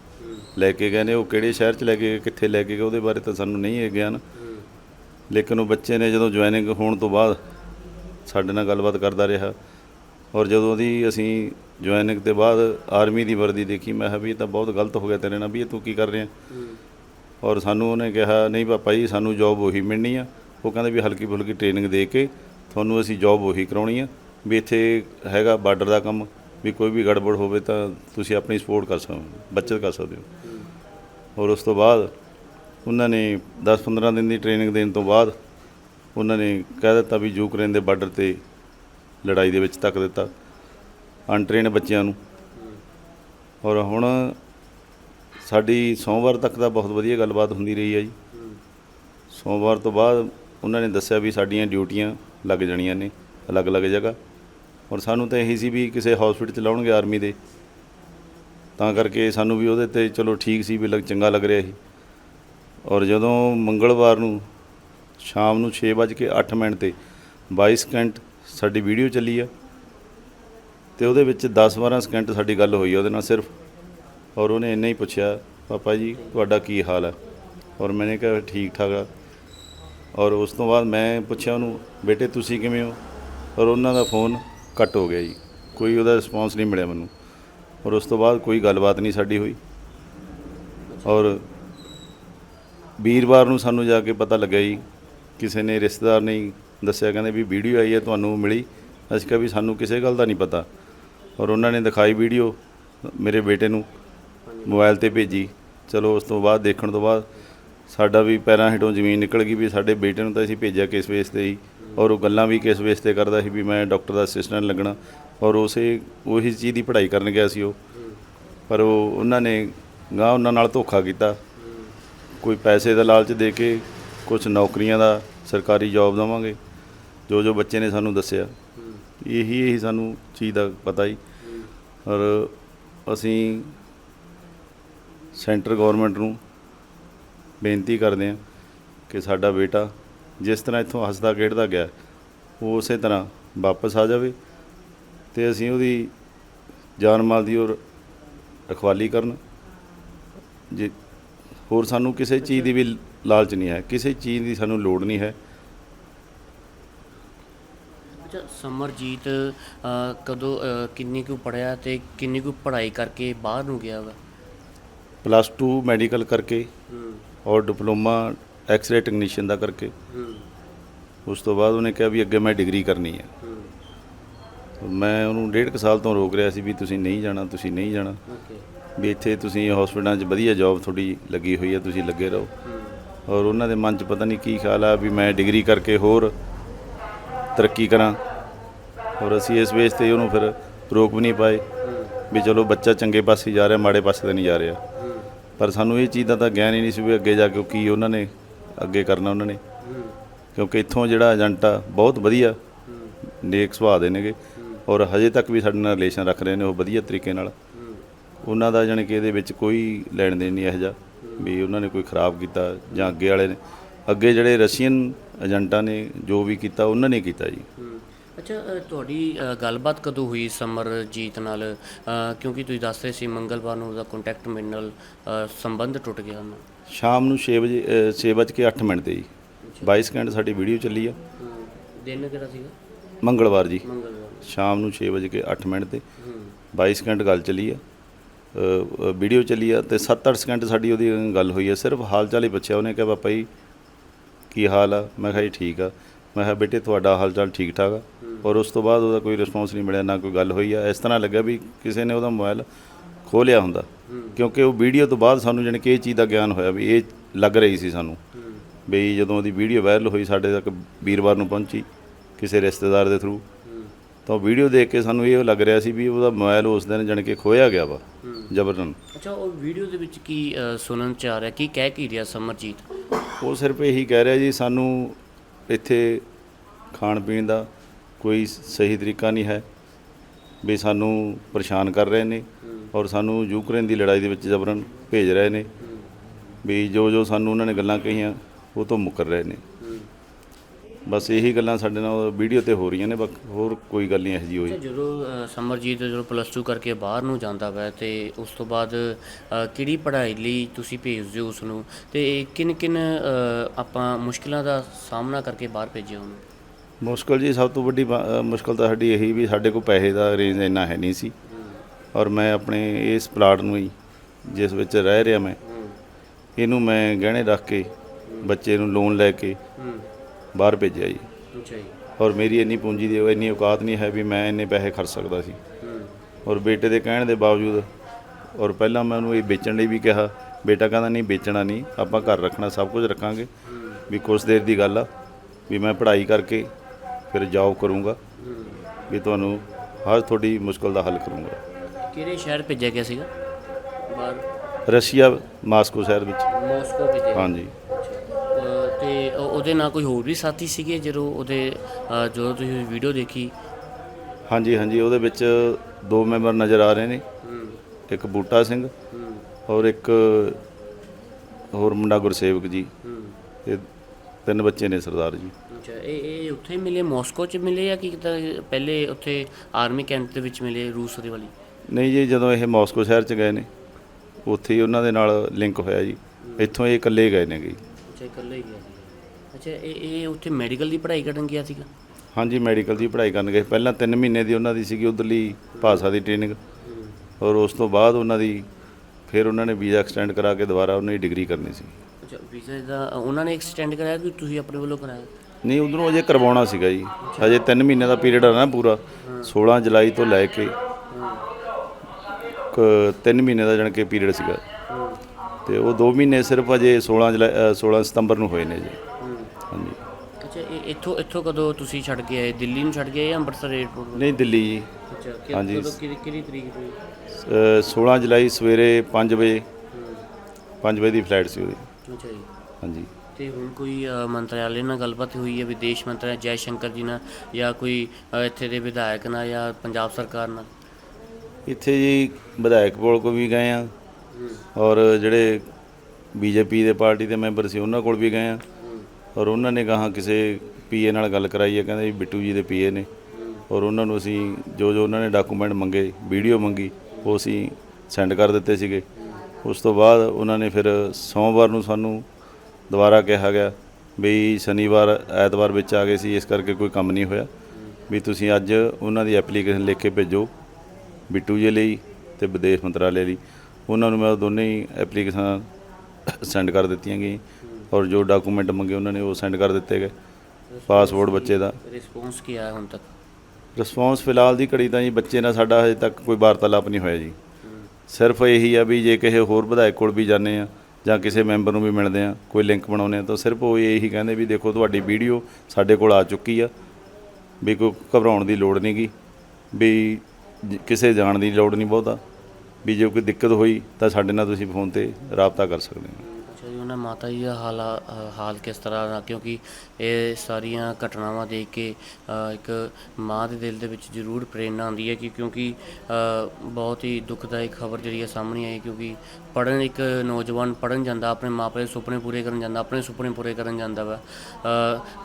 ਲੈ ਕੇ ਗਏ ਨੇ, ਉਹ ਕਿਹੜੇ ਸ਼ਹਿਰ 'ਚ ਲੈ ਕੇ ਗਏ, ਕਿੱਥੇ ਲੈ ਕੇ ਗਏ, ਉਹਦੇ ਬਾਰੇ ਤਾਂ ਸਾਨੂੰ ਨਹੀਂ ਹੈ ਗਿਆਨ। ਲੇਕਿਨ ਉਹ ਬੱਚੇ ਨੇ ਜਦੋਂ ਜੁਆਇਨਿੰਗ ਹੋਣ ਤੋਂ ਬਾਅਦ ਸਾਡੇ ਨਾਲ ਗੱਲਬਾਤ ਕਰਦਾ ਰਿਹਾ। ਔਰ ਜਦੋਂ ਦੀ ਅਸੀਂ ਜੁਆਇਨਿੰਗ ਤੇ ਬਾਅਦ ਆਰਮੀ ਦੀ ਵਰਦੀ ਦੇਖੀ, ਮੈਂ ਕਿਹਾ ਵੀ ਇਹ ਤਾਂ ਬਹੁਤ ਗਲਤ ਹੋ ਗਿਆ ਤੇਰੇ ਨਾਲ, ਵੀ ਇਹ ਤੂੰ ਕੀ ਕਰ ਰਿਹਾ। ਔਰ ਸਾਨੂੰ ਉਹਨੇ ਕਿਹਾ, ਨਹੀਂ ਪਾਪਾ ਜੀ, ਸਾਨੂੰ ਜੌਬ ਉਹੀ ਮਿਲਣੀ ਆ। ਉਹ ਕਹਿੰਦੇ ਵੀ ਹਲਕੀ ਫੁਲਕੀ ਟ੍ਰੇਨਿੰਗ ਦੇ ਕੇ ਤੁਹਾਨੂੰ ਅਸੀਂ ਜੌਬ ਉਹੀ ਕਰਾਉਣੀ ਆ। ਵੀ ਇੱਥੇ ਹੈਗਾ ਬਾਰਡਰ ਦਾ ਕੰਮ। ਵੀ ਕੋਈ ਵੀ ਗੜਬੜ ਹੋਵੇ ਤਾਂ ਤੁਸੀਂ ਆਪਣੀ ਸਪੋਰਟ ਕਰ ਸਕਦੇ ਹੋ, ਬੱਚਤ ਕਰ ਸਕਦੇ ਹੋ। ਔਰ ਉਸ ਤੋਂ ਬਾਅਦ ਉਹਨਾਂ ਨੇ 10-15 ਦਿਨ ਦੀ ਟ੍ਰੇਨਿੰਗ ਦੇਣ ਤੋਂ ਬਾਅਦ ਉਹਨਾਂ ਨੇ ਕਹਿ ਦਿੱਤਾ ਵੀ ਯੂਕਰੇਨ ਦੇ ਬਾਰਡਰ ਤੇ ਲੜਾਈ ਦੇ ਵਿੱਚ ਤੱਕ ਦਿੱਤਾ ਅਨਟ੍ਰੇਨ ਬੱਚਿਆਂ ਨੂੰ। ਔਰ ਹੁਣ ਸਾਡੀ ਸੋਮਵਾਰ ਤੱਕ ਦਾ ਬਹੁਤ ਵਧੀਆ ਗੱਲਬਾਤ ਹੁੰਦੀ ਰਹੀ ਹੈ ਜੀ। ਸੋਮਵਾਰ ਤੋਂ ਬਾਅਦ ਉਹਨਾਂ ਨੇ ਦੱਸਿਆ ਵੀ ਸਾਡੀਆਂ ਡਿਊਟੀਆਂ ਲੱਗ ਜਾਣੀਆਂ ਨੇ, ਅਲੱਗ-ਅਲੱਗ ਜਗ੍ਹਾ। ਔਰ ਸਾਨੂੰ ਤਾਂ ਇਹੀ ਸੀ ਵੀ ਕਿਸੇ ਹਸਪੀਟਲ ਚ ਲਾਉਣਗੇ ਆਰਮੀ ਦੇ। ਤਾਂ ਕਰਕੇ ਸਾਨੂੰ ਵੀ ਉਹਦੇ ਤੇ ਚਲੋ ਠੀਕ ਸੀ ਵੀ ਲੱਗ ਚੰਗਾ ਲੱਗ ਰਿਹਾ ਸੀ। ਔਰ ਜਦੋਂ ਮੰਗਲਵਾਰ ਨੂੰ ਸ਼ਾਮ ਨੂੰ 6:08 ਮਿੰਟ ਤੇ 22 ਸਕਿੰਟ ਸਾਡੀ ਵੀਡੀਓ ਚੱਲੀ ਆ ਤੇ ਉਹਦੇ ਵਿੱਚ 10-12 ਸਕਿੰਟ ਸਾਡੀ ਗੱਲ ਹੋਈ ਆ ਉਹਦੇ ਨਾਲ ਸਿਰਫ। ਔਰ ਉਹਨੇ ਇੰਨਾ ਹੀ ਪੁੱਛਿਆ, ਪਾਪਾ ਜੀ, ਤੁਹਾਡਾ ਕੀ ਹਾਲ ਹੈ ਔਰ ਮੈਨੇ ਕਿਹਾ, ਠੀਕ ਠਾਕ ਆ। ਔਰ ਉਸ ਤੋਂ ਬਾਅਦ ਮੈਂ ਪੁੱਛਿਆ ਉਹਨੂੰ, ਬੇਟੇ, ਤੁਸੀਂ ਕਿਵੇਂ ਹੋ? ਔਰ ਉਹਨਾਂ ਦਾ ਫੋਨ ਕੱਟ ਹੋ ਗਿਆ ਜੀ। ਕੋਈ ਉਹਦਾ ਰਿਸਪੌਂਸ ਨਹੀਂ ਮਿਲਿਆ ਮੈਨੂੰ। ਔਰ ਉਸ ਤੋਂ ਬਾਅਦ ਕੋਈ ਗੱਲਬਾਤ ਨਹੀਂ ਸਾਡੀ ਹੋਈ। ਔਰ ਵੀਰਵਾਰ ਨੂੰ ਸਾਨੂੰ ਜਾ ਕੇ ਪਤਾ ਲੱਗਿਆ ਜੀ। ਕਿਸੇ ਨੇ ਰਿਸ਼ਤੇਦਾਰ ਨੇ ਦੱਸਿਆ, ਕਹਿੰਦੇ ਵੀ ਵੀਡੀਓ ਆਈ ਹੈ, ਤੁਹਾਨੂੰ ਮਿਲੀ। ਅਸੀਂ ਕਿਹਾ ਵੀ ਸਾਨੂੰ ਕਿਸੇ ਗੱਲ ਦਾ ਨਹੀਂ ਪਤਾ। ਔਰ ਉਹਨਾਂ ਨੇ ਦਿਖਾਈ ਵੀਡੀਓ ਮੇਰੇ ਬੇਟੇ ਨੂੰ, ਮੋਬਾਈਲ ਤੇ ਭੇਜੀ। ਚਲੋ ਉਸ ਤੋਂ ਬਾਅਦ ਦੇਖਣ ਤੋਂ ਬਾਅਦ ਸਾਡਾ ਵੀ ਪੈਰਾਂ ਹੇਠੋਂ ਜ਼ਮੀਨ ਨਿਕਲ ਗਈ ਵੀ ਸਾਡੇ ਬੇਟੇ ਨੂੰ ਤਾਂ ਅਸੀਂ ਭੇਜਿਆ ਕਿਸ ਵੇਸ ਤੇ ਹੀ ਔਰ ਉਹ ਗੱਲਾਂ ਵੀ ਕਿਸ ਵੇਸ ਤੇ ਕਰਦਾ ਸੀ ਵੀ ਮੈਂ ਡਾਕਟਰ ਦਾ ਅਸਿਸਟੈਂਟ ਲੱਗਣਾ ਔਰ ਉਸੇ, ਉਹੀ ਚੀਜ਼ ਦੀ ਪੜ੍ਹਾਈ ਕਰਨ ਗਿਆ ਸੀ ਉਹ। ਪਰ ਉਹ, ਉਹਨਾਂ ਨੇ ਗਾਂ ਉਹਨਾਂ ਨਾਲ ਧੋਖਾ ਕੀਤਾ। ਕੋਈ ਪੈਸੇ ਦਾ ਲਾਲਚ ਦੇ ਕੇ ਕੁਝ ਨੌਕਰੀਆਂ ਦਾ ਸਰਕਾਰੀ ਜੌਬ ਦੇਵਾਂਗੇ। ਜੋ ਜੋ ਬੱਚੇ ਨੇ ਸਾਨੂੰ ਦੱਸਿਆ। ਇਹੀ ਇਹੀ ਸਾਨੂੰ ਚੀਜ਼ ਦਾ ਪਤਾ ਹੀ ਔਰ ਅਸੀਂ ਸੈਂਟਰ ਗਵਰਨਮੈਂਟ ਨੂੰ ਬੇਨਤੀ ਕਰਦੇ ਹਾਂ ਕਿ ਸਾਡਾ ਬੇਟਾ ਜਿਸ ਤਰ੍ਹਾਂ ਇੱਥੋਂ ਹੱਸਦਾ ਖੇਡਦਾ ਗਿਆ ਉਹ ਉਸੇ ਤਰ੍ਹਾਂ ਵਾਪਸ ਆ ਜਾਵੇ ਤੇ ਅਸੀਂ ਉਹਦੀ ਜਾਨ ਮਾਲ ਦੀ ਔਰ ਰਖਵਾਲੀ ਕਰਨ। ਜੇ ਹੋਰ ਸਾਨੂੰ ਕਿਸੇ ਚੀਜ਼ ਦੀ ਵੀ ਲਾਲਚ ਨਹੀਂ ਹੈ ਕਿਸੇ ਚੀਜ਼ ਦੀ ਸਾਨੂੰ ਲੋੜ ਨਹੀਂ ਹੈ। ਅੱਛਾ ਸਮਰਜੀਤ ਕਦੋਂ ਕਿੰਨੀ ਕੁ ਪੜਿਆ ਤੇ ਕਿੰਨੀ ਕੁ ਪੜ੍ਹਾਈ ਕਰਕੇ ਬਾਹਰ ਨੂੰ ਗਿਆ ਵਾ? ਪਲੱਸ 2 ਮੈਡੀਕਲ ਕਰਕੇ ਔਰ ਡਿਪਲੋਮਾ ਐਕਸ-ਰੇ ਟੈਕਨੀਸ਼ੀਅਨ ਦਾ ਕਰਕੇ। ਉਸ ਤੋਂ ਬਾਅਦ ਉਹਨੇ ਕਿਹਾ ਵੀ ਅੱਗੇ ਮੈਂ ਡਿਗਰੀ ਕਰਨੀ ਹੈ। ਮੈਂ ਉਹਨੂੰ ਡੇਢ ਕੁ ਸਾਲ ਤੋਂ ਰੋਕ ਰਿਹਾ ਸੀ ਵੀ ਤੁਸੀਂ ਨਹੀਂ ਜਾਣਾ ਤੁਸੀਂ ਨਹੀਂ ਜਾਣਾ। ਵੀ ਇੱਥੇ ਤੁਸੀਂ ਹਸਪੀਟਲਾਂ 'ਚ ਵਧੀਆ ਜੌਬ ਤੁਹਾਡੀ ਲੱਗੀ ਹੋਈ ਹੈ ਤੁਸੀਂ ਲੱਗੇ ਰਹੋ। ਔਰ ਉਹਨਾਂ ਦੇ ਮਨ 'ਚ ਪਤਾ ਨਹੀਂ ਕੀ ਖਿਆਲ ਆ ਵੀ ਮੈਂ ਡਿਗਰੀ ਕਰਕੇ ਹੋਰ ਤਰੱਕੀ ਕਰਾਂ। ਔਰ ਅਸੀਂ ਇਸ ਵੇਸ ਤੇ ਉਹਨੂੰ ਫਿਰ ਰੋਕ ਵੀ ਨਹੀਂ ਪਾਏ। ਵੀ ਚਲੋ ਬੱਚਾ ਚੰਗੇ ਪਾਸੇ ਜਾ ਰਿਹਾ ਮਾੜੇ ਪਾਸੇ ਤਾਂ ਨਹੀਂ ਜਾ ਰਿਹਾ। ਪਰ ਸਾਨੂੰ ਇਹ ਚੀਜ਼ ਦਾ ਤਾਂ ਗਿਆਨ ਹੀ ਨਹੀਂ ਸੀ ਵੀ ਅੱਗੇ ਜਾ ਕੇ ਕੀ ਉਹਨਾਂ ਨੇ ਅੱਗੇ ਕਰਨਾ ਉਹਨਾਂ ਨੇ। ਕਿਉਂਕਿ ਇੱਥੋਂ ਜਿਹੜਾ ਏਜੰਟ ਆ ਬਹੁਤ ਵਧੀਆ ਨੇਕ ਸੁਭਾਅ ਦੇ ਨੇਗੇ ਔਰ ਹਜੇ ਤੱਕ ਵੀ ਸਾਡੇ ਨਾਲ ਰਿਲੇਸ਼ਨ ਰੱਖ ਰਹੇ ਨੇ ਉਹ ਵਧੀਆ ਤਰੀਕੇ ਨਾਲ। ਉਹਨਾਂ ਦਾ ਜਾਣੀ ਕਿ ਇਹਦੇ ਵਿੱਚ ਕੋਈ ਲੈਣ ਦੇਣ ਨਹੀਂ ਇਹੋ ਜਿਹਾ ਵੀ ਉਹਨਾਂ ਨੇ ਕੋਈ ਖਰਾਬ ਕੀਤਾ ਜਾਂ ਅੱਗੇ ਵਾਲੇ ਨੇ। ਅੱਗੇ ਜਿਹੜੇ ਰਸ਼ੀਅਨ ਏਜੰਟਾਂ ਨੇ ਜੋ ਵੀ ਕੀਤਾ ਉਹਨਾਂ ਨੇ ਕੀਤਾ ਜੀ। ਅੱਛਾ ਤੁਹਾਡੀ ਗੱਲਬਾਤ ਕਦੋਂ ਹੋਈ ਸਮਰਜੀਤ ਨਾਲ? ਕਿਉਂਕਿ ਤੁਸੀਂ ਦੱਸ ਰਹੇ ਸੀ ਮੰਗਲਵਾਰ ਨੂੰ ਉਹਦਾ ਕੰਟੈਕਟ ਮੇਰੇ ਨਾਲ ਸੰਬੰਧ ਟੁੱਟ ਗਿਆ ਉਹਨਾਂ ਸ਼ਾਮ ਨੂੰ 6 ਵਜੇ ਅ, ਛੇ ਵੱਜ ਕੇ 8 ਮਿੰਟ ਤੇ ਜੀ। 22 ਸਕਿੰਟ ਸਾਡੀ ਵੀਡੀਓ ਚੱਲੀ ਆ। ਦਿਨ ਕਿਹੜਾ ਸੀਗਾ? ਮੰਗਲਵਾਰ ਜੀ। ਮੰਗਲਵਾਰ। ਸ਼ਾਮ ਨੂੰ 6 ਵਜੇ ਕੇ 8 ਮਿੰਟ ਤੇ। ਹੂੰ। 22 ਸਕਿੰਟ ਗੱਲ ਚੱਲੀ ਆ। ਅ, ਅ, ਵੀਡੀਓ ਚੱਲੀ ਆ ਤੇ 7-8 ਸਕਿੰਟ ਸਾਡੀ ਉਹਦੀ ਗੱਲ ਹੋਈ ਆ। ਸਿਰਫ ਹਾਲ ਚਾਲ ਹੀ ਪੁੱਛਿਆ ਉਹਨੇ ਕਿਹਾ ਪਾਪਾ ਜੀ ਕੀ ਹਾਲ ਆ? ਮੈਂ ਕਿਹਾ ਜੀ ਠੀਕ ਆ। ਮੈਂ ਕਿਹਾ ਬੇਟੇ ਤੁਹਾਡਾ ਹਾਲ ਚਾਲ ਠੀਕ ਠਾਕ ਆ। ਔਰ ਉਸ ਤੋਂ ਬਾਅਦ ਉਹਦਾ ਕੋਈ ਰਿਸਪੌਂਸ ਨਹੀਂ ਮਿਲਿਆ ਨਾ ਕੋਈ ਗੱਲ ਹੋਈ ਆ। ਇਸ ਤਰ੍ਹਾਂ ਲੱਗਾ ਵੀ ਕਿਸੇ ਨੇ ਉਹਦਾ ਮੋਬਾਈਲ ਖੋਹ ਲਿਆ ਹੁੰਦਾ। ਕਿਉਂਕਿ ਉਹ ਵੀਡੀਓ ਤੋਂ ਬਾਅਦ ਸਾਨੂੰ ਜਾਣੀ ਕਿ ਇਹ ਚੀਜ਼ ਦਾ ਗਿਆਨ ਹੋਇਆ ਵੀ ਇਹ ਲੱਗ ਰਹੀ ਸੀ ਸਾਨੂੰ। ਵੀ ਜਦੋਂ ਉਹਦੀ ਵੀਡੀਓ ਵਾਇਰਲ ਹੋਈ ਸਾਡੇ ਤੱਕ ਵੀਰਵਾਰ ਨੂੰ ਪਹੁੰਚੀ ਕਿਸੇ ਰਿਸ਼ਤੇਦਾਰ ਦੇ ਥਰੂ ਤਾਂ ਵੀਡੀਓ ਦੇਖ ਕੇ ਸਾਨੂੰ ਇਹ ਲੱਗ ਰਿਹਾ ਸੀ ਵੀ ਉਹਦਾ ਮੋਬਾਈਲ ਉਸ ਦਿਨ ਜਾਣੀ ਕਿ ਖੋਇਆ ਗਿਆ ਵਾ ਜਬਰਨ। ਅੱਛਾ ਉਹ ਵੀਡੀਓ ਦੇ ਵਿੱਚ ਕੀ ਸੁਣਨ ਚ ਆ ਰਿਹਾ ਕੀ ਕਹਿ ਕੀ ਰਿਹਾ ਸਮਰਜੀਤ? ਉਹ ਸਿਰਫ ਇਹੀ ਕਹਿ ਰਿਹਾ ਜੀ ਸਾਨੂੰ ਇੱਥੇ ਖਾਣ ਪੀਣ ਦਾ ਕੋਈ ਸਹੀ ਤਰੀਕਾ ਨਹੀਂ ਹੈ। ਵੀ ਸਾਨੂੰ ਪਰੇਸ਼ਾਨ ਕਰ ਰਹੇ ਨੇ ਔਰ ਸਾਨੂੰ ਯੂਕਰੇਨ ਦੀ ਲੜਾਈ ਦੇ ਵਿੱਚ ਜਬਰਨ ਭੇਜ ਰਹੇ ਨੇ। ਵੀ ਜੋ ਜੋ ਸਾਨੂੰ ਉਹਨਾਂ ਨੇ ਗੱਲਾਂ ਕਹੀਆਂ ਉਹ ਤੋਂ ਮੁੱਕਰ ਰਹੇ ਨੇ। ਬਸ ਇਹੀ ਗੱਲਾਂ ਸਾਡੇ ਨਾਲ ਵੀਡੀਓ ਤੇ ਹੋ ਰਹੀਆਂ ਨੇ ਬਾਕੀ ਹੋਰ ਕੋਈ ਗੱਲ ਨਹੀਂ ਇਹੋ ਜਿਹੀ ਹੋਈ। ਜਦੋਂ ਸਮਰਜੀਤ ਜਦੋਂ ਪਲੱਸ 2 ਕਰਕੇ ਬਾਹਰ ਨੂੰ ਜਾਂਦਾ ਵਾ ਤੇ ਉਸ ਤੋਂ ਬਾਅਦ ਕਿਹੜੀ ਪੜ੍ਹਾਈ ਲਈ ਤੁਸੀਂ ਭੇਜਦੇ ਹੋ ਉਸ ਨੂੰ ਤੇ ਕਿਨ ਕਿਨ ਆਪਾਂ ਮੁਸ਼ਕਿਲਾਂ ਦਾ ਸਾਹਮਣਾ ਕਰਕੇ ਬਾਹਰ ਭੇਜਿਆ ਉਹਨੂੰ? ਮੁਸ਼ਕਲ ਜੀ ਸਭ ਤੋਂ ਵੱਡੀ ਮੁਸ਼ਕਲ ਤਾਂ ਸਾਡੀ ਇਹੀ ਵੀ ਸਾਡੇ ਕੋਲ ਪੈਸੇ ਦਾ ਅਰੇਂਜ ਇੰਨਾ ਹੈ ਨਹੀਂ ਸੀ। ਔਰ ਮੈਂ ਆਪਣੇ ਇਸ ਪਲਾਟ ਨੂੰ ਹੀ ਜਿਸ ਵਿੱਚ ਰਹਿ ਰਿਹਾ ਮੈਂ ਇਹਨੂੰ ਮੈਂ ਗਹਿਣੇ ਰੱਖ ਕੇ ਬੱਚੇ ਨੂੰ ਲੋਨ ਲੈ ਕੇ ਬਾਹਰ ਭੇਜਿਆ ਜੀ। ਅੱਛਾ ਜੀ। ਔਰ ਮੇਰੀ ਇੰਨੀ ਪੂੰਜੀ ਦੀ ਇੰਨੀ ਔਕਾਤ ਨਹੀਂ ਹੈ ਵੀ ਮੈਂ ਇੰਨੇ ਪੈਸੇ ਖਰਚ ਸਕਦਾ ਸੀ। ਔਰ ਬੇਟੇ ਦੇ ਕਹਿਣ ਦੇ ਬਾਵਜੂਦ ਔਰ ਪਹਿਲਾਂ ਮੈਂ ਉਹਨੂੰ ਇਹ ਵੇਚਣ ਲਈ ਵੀ ਕਿਹਾ ਬੇਟਾ ਕਹਿੰਦਾ ਨਹੀਂ ਵੇਚਣਾ ਨਹੀਂ ਆਪਾਂ ਘਰ ਰੱਖਣਾ ਸਭ ਕੁਝ ਰੱਖਾਂਗੇ। ਵੀ ਕੁਛ ਦੇਰ ਦੀ ਗੱਲ ਆ ਵੀ ਮੈਂ ਪੜ੍ਹਾਈ ਕਰਕੇ ਫਿਰ ਜੌਬ ਕਰੂੰਗਾ ਵੀ ਤੁਹਾਨੂੰ ਹਰ ਤੁਹਾਡੀ ਮੁਸ਼ਕਲ ਦਾ ਹੱਲ ਕਰੂੰਗਾ। ਕਿਹੜੇ ਸ਼ਹਿਰ ਭੇਜਿਆ ਗਿਆ ਸੀਗਾ? ਬਾਹਰ? ਰਸ਼ੀਆ ਮਾਸਕੋ ਸ਼ਹਿਰ ਵਿੱਚ। ਮਾਸਕੋ ਭੇਜਿਆ ਹਾਂਜੀ। ਤੇ ਉਹ- ਉਹਦੇ ਨਾਲ ਕੋਈ ਹੋਰ ਵੀ ਸਾਥੀ ਸੀਗੇ ਜਦੋਂ ਉਹਦੇ ਅ, ਜਦੋਂ ਤੁਸੀਂ ਵੀਡੀਓ ਦੇਖੀ? ਹਾਂਜੀ ਹਾਂਜੀ ਉਹਦੇ ਵਿੱਚ ਦੋ ਮੈਂਬਰ ਨਜ਼ਰ ਆ ਰਹੇ ਨੇ। ਹੂੰ। ਇੱਕ ਬੂਟਾ ਸਿੰਘ ਹੂੰ। ਔਰ ਇੱਕ ਹੋਰ ਮੁੰਡਾ ਗੁਰਸੇਵਕ ਜੀ। ਹੂੰ। ਇਹ ਤਿੰਨ ਬੱਚੇ ਨੇ ਸਰਦਾਰ ਜੀ। ਅੱਛਾ ਇਹ ਇਹ ਉੱਥੇ ਮਿਲੇ ਮਾਸਕੋ ਚ ਮਿਲੇ ਜਾਂ ਕਿ ਕਿਤੇ ਪਹਿਲੇ ਉੱਥੇ ਆਰਮੀ ਕੈਂਪ ਦੇ ਵਿੱਚ ਮਿਲੇ ਰੂਸ ਦੇ ਵਾਲੀ? ਨਹੀਂ ਜੀ ਜਦੋਂ ਇਹ ਮਾਸਕੋ ਸ਼ਹਿਰ ਚ ਗਏ ਨੇ ਉੱਥੇ ਹੀ ਉਹਨਾਂ ਦੇ ਨਾਲ ਲਿੰਕ ਹੋਇਆ ਜੀ। ਇੱਥੋਂ ਇਹ ਇਕੱਲੇ ਗਏ ਨੇ ਜੀ। ਅੱਛਾ ਇਕੱਲੇ ਹੀ ਗਿਆ ਅੱਛਾ ਇਹ ਇਹ ਉੱਥੇ ਮੈਡੀਕਲ ਦੀ ਪੜ੍ਹਾਈ ਕਰਨ ਗਿਆ ਸੀਗਾ? ਹਾਂਜੀ ਮੈਡੀਕਲ ਦੀ ਪੜ੍ਹਾਈ ਕਰਨ ਗਏ। ਪਹਿਲਾਂ 3 ਮਹੀਨੇ ਦੀ ਉਹਨਾਂ ਦੀ ਸੀਗੀ ਉਧਰਲੀ ਭਾਸ਼ਾ ਦੀ ਟ੍ਰੇਨਿੰਗ ਔਰ ਉਸ ਤੋਂ ਬਾਅਦ ਉਹਨਾਂ ਦੀ ਫਿਰ ਉਹਨਾਂ ਨੇ ਵੀਜ਼ਾ ਐਕਸਟੈਂਡ ਕਰਾ ਕੇ ਦੁਬਾਰਾ ਉਹਨਾਂ ਦੀ ਡਿਗਰੀ ਕਰਨੀ ਸੀ। ਅੱਛਾ ਵੀਜ਼ਾ ਦਾ ਉਹਨਾਂ ਨੇ ਐਕਸਟੈਂਡ ਕਰਾਇਆ ਕਿ ਤੁਸੀਂ ਆਪਣੇ ਵੱਲੋਂ ਕਰਾਇਆ? ਨਹੀਂ ਉਧਰੋਂ ਅਜੇ ਕਰਵਾਉਣਾ ਸੀਗਾ ਜੀ। ਅਜੇ 3 ਮਹੀਨੇ ਦਾ ਪੀਰੀਅਡ ਆ ਨਾ ਪੂਰਾ। 16 ਜੁਲਾਈ ਤੋਂ ਲੈ ਕੇ 3 ਮਹੀਨੇ ਦਾ ਜਾਣੀ ਕਿ ਪੀਰੀਅਡ ਸੀਗਾ। ਤੇ ਉਹ 2 ਮਹੀਨੇ ਸਿਰਫ ਅਜੇ 16 ਜੁਲਾਈ ਅ, 16 ਸਤੰਬਰ ਨੂੰ ਹੋਏ ਨੇ ਜੀ। ਇੱਥੋਂ ਇੱਥੋਂ ਕਦੋਂ ਤੁਸੀਂ ਛੱਡ ਕੇ ਆਏ? ਦਿੱਲੀ ਨੂੰ ਛੱਡ ਕੇ ਆਏ ਜਾਂ ਅੰਮ੍ਰਿਤਸਰ 에ਅਰਪੋਰਟ ਨਹੀਂ ਦਿੱਲੀ ਜੀ। ਅੱਛਾ ਕਿ- ਹਾਂਜੀ। ਕਦੋਂ ਕਿਹੜੀ ਕਿਹੜੀ ਤਰੀਕ ਅ, 16 ਜੁਲਾਈ ਸਵੇਰੇ 5 ਵਜੇ। 5 ਵਜੇ ਦੀ ਫਲਾਈਟ ਸੀ ਉਹਦੀ। ਅੱਛਾ ਜੀ। ਹਾਂਜੀ। ਤੇ ਹੁਣ ਕੋਈ ਅ, ਮੰਤਰਾਲੇ ਨਾਲ ਗੱਲਬਾਤ ਹੋਈ ਹੈ ਵਿਦੇਸ਼ ਮੰਤਰੀ ਜੈ ਸ਼ੰਕਰ ਜੀ ਨਾਲ ਜਾਂ ਕੋਈ ਅ, ਇੱਥੇ ਦੇ ਵਿਧਾਇਕ ਨਾਲ ਜਾਂ ਪੰਜਾਬ ਸਰਕਾਰ ਨਾਲ? ਇੱਥੇ ਜੀ ਵਿਧਾਇਕ ਕੋਲ ਕੋ ਵੀ ਗਏ ਆ। ਔਰ ਜਿਹੜੇ ਬੀਜੇਪੀ ਦੇ ਪਾਰਟੀ ਦੇ ਮੈਂਬਰ ਸੀ ਉਹਨਾਂ ਕੋਲ ਵੀ ਗਏ ਆ। ਔਰ ਉਹਨਾਂ ਨੇ ਗਾਹਾਂ ਕਿਸੇ ਪੀਏ ਨਾਲ ਗੱਲ ਕਰਾਈ ਹੈ ਕਹਿੰਦੇ ਜੀ ਬਿੱਟੂ ਜੀ ਦੇ ਪੀਏ ਨੇ। ਔਰ ਉਹਨਾਂ ਨੂੰ ਅਸੀਂ ਜੋ ਜੋ ਉਹਨਾਂ ਨੇ ਡਾਕੂਮੈਂਟ ਮੰਗੇ, ਵੀਡੀਓ ਮੰਗੀ, ਉਹ ਅਸੀਂ ਸੈਂਡ ਕਰ ਦਿੱਤੇ ਸੀਗੇ। ਉਸ ਤੋਂ ਬਾਅਦ ਉਹਨਾਂ ਨੇ ਫਿਰ ਸੋਮਵਾਰ ਨੂੰ ਸਾਨੂੰ ਦੁਬਾਰਾ ਕਿਹਾ ਗਿਆ ਵੀ ਸ਼ਨੀਵਾਰ, ਐਤਵਾਰ ਵਿੱਚ ਆ ਗਏ ਸੀ, ਇਸ ਕਰਕੇ ਕੋਈ ਕੰਮ ਨਹੀਂ ਹੋਇਆ। ਵੀ ਤੁਸੀਂ ਅੱਜ ਉਹਨਾਂ ਦੀ ਐਪਲੀਕੇਸ਼ਨ ਲਿਖ ਕੇ ਭੇਜੋ, ਬਿੱਟੂ ਜੀ ਲਈ ਤੇ ਵਿਦੇਸ਼ ਮੰਤਰਾਲੇ ਲਈ। ਉਹਨਾਂ ਨੂੰ ਮੈਂ ਦੋਨੇ ਹੀ ਐਪਲੀਕੇਸ਼ਨ ਸੈਂਡ ਕਰ ਦਿੱਤੀਆਂ ਗਈਆਂ। ਔਰ ਜੋ ਡਾਕੂਮੈਂਟ ਮੰਗੇ ਉਹਨਾਂ ਨੇ, ਉਹ ਸੈਂਡ ਕਰ ਦਿੱਤੇ ਗਏ। ਪਾਸਪੋਰਟ ਬੱਚੇ ਦਾ। ਰਿਸਪੌਂਸ ਕੀ ਆਇਆ ਹੁਣ ਤੱਕ? ਰਿਸਪੌਂਸ ਫਿਲਹਾਲ ਦੀ ਘੜੀ ਤਾਂ ਜੀ ਬੱਚੇ ਨਾਲ ਸਾਡਾ ਹਜੇ ਤੱਕ ਕੋਈ ਵਾਰਤਾਲਾਪ ਨਹੀਂ ਹੋਇਆ ਜੀ। ਸਿਰਫ ਇਹੀ ਆ ਵੀ ਜੇ ਕਿਸੇ ਹੋਰ ਵਿਧਾਇਕ ਕੋਲ ਵੀ ਜਾਂਦੇ ਆ ਜਾਂ ਕਿਸੇ ਮੈਂਬਰ ਨੂੰ ਵੀ ਮਿਲਦੇ ਆ ਕੋਈ ਲਿੰਕ ਬਣਾਉਂਦੇ ਆ ਤਾਂ ਸਿਰਫ ਉਹ ਇਹੀ ਕਹਿੰਦੇ ਵੀ ਦੇਖੋ ਤੁਹਾਡੀ ਵੀਡੀਓ ਸਾਡੇ ਕੋਲ ਆ ਚੁੱਕੀ ਆ ਵੀ ਕੋਈ ਘਬਰਾਉਣ ਦੀ ਲੋੜ ਨਹੀਂਗੀ ਵੀ ਕਿਸੇ ਜਾਣ ਦੀ ਲੋੜ ਨਹੀਂ ਬਹੁਤਾ ਵੀ ਜੇ ਕੋਈ ਦਿੱਕਤ ਹੋਈ ਤਾਂ ਸਾਡੇ ਨਾਲ ਤੁਸੀਂ ਫੋਨ ਤੇ ਰਾਬਤਾ ਕਰ ਸਕਦੇ ਹੋ। ਅੱਛਾ ਜੀ ਉਹਨਾਂ ਮਾਤਾ ਜੀ ਦਾ ਹਾਲ ਹਾਲ ਕਿਸ ਤਰ੍ਹਾਂ ਦਾ? ਕਿਉਂਕਿ ਇਹ ਸਾਰੀਆਂ ਘਟਨਾਵਾਂ ਦੇਖ ਕੇ ਇੱਕ ਮਾਂ ਦੇ ਦਿਲ ਦੇ ਵਿੱਚ ਜ਼ਰੂਰ ਪ੍ਰੇਰਨਾ ਆਉਂਦੀ ਹੈ ਕਿ ਕਿਉਂਕਿ ਬਹੁਤ ਹੀ ਦੁਖਦਾਇਕ ਖਬਰ ਜਿਹੜੀ ਹੈ ਸਾਹਮਣੇ ਆਈ ਕਿਉਂਕਿ ਪੜਨ ਇੱਕ ਨੌਜਵਾਨ ਪੜਨ ਜਾਂਦਾ, ਆਪਣੇ ਮਾਪੇ ਦੇ ਸੁਪਨੇ ਪੂਰੇ ਕਰਨ ਜਾਂਦਾ, ਆਪਣੇ ਸੁਪਨੇ ਪੂਰੇ ਕਰਨ ਜਾਂਦਾ ਵਾ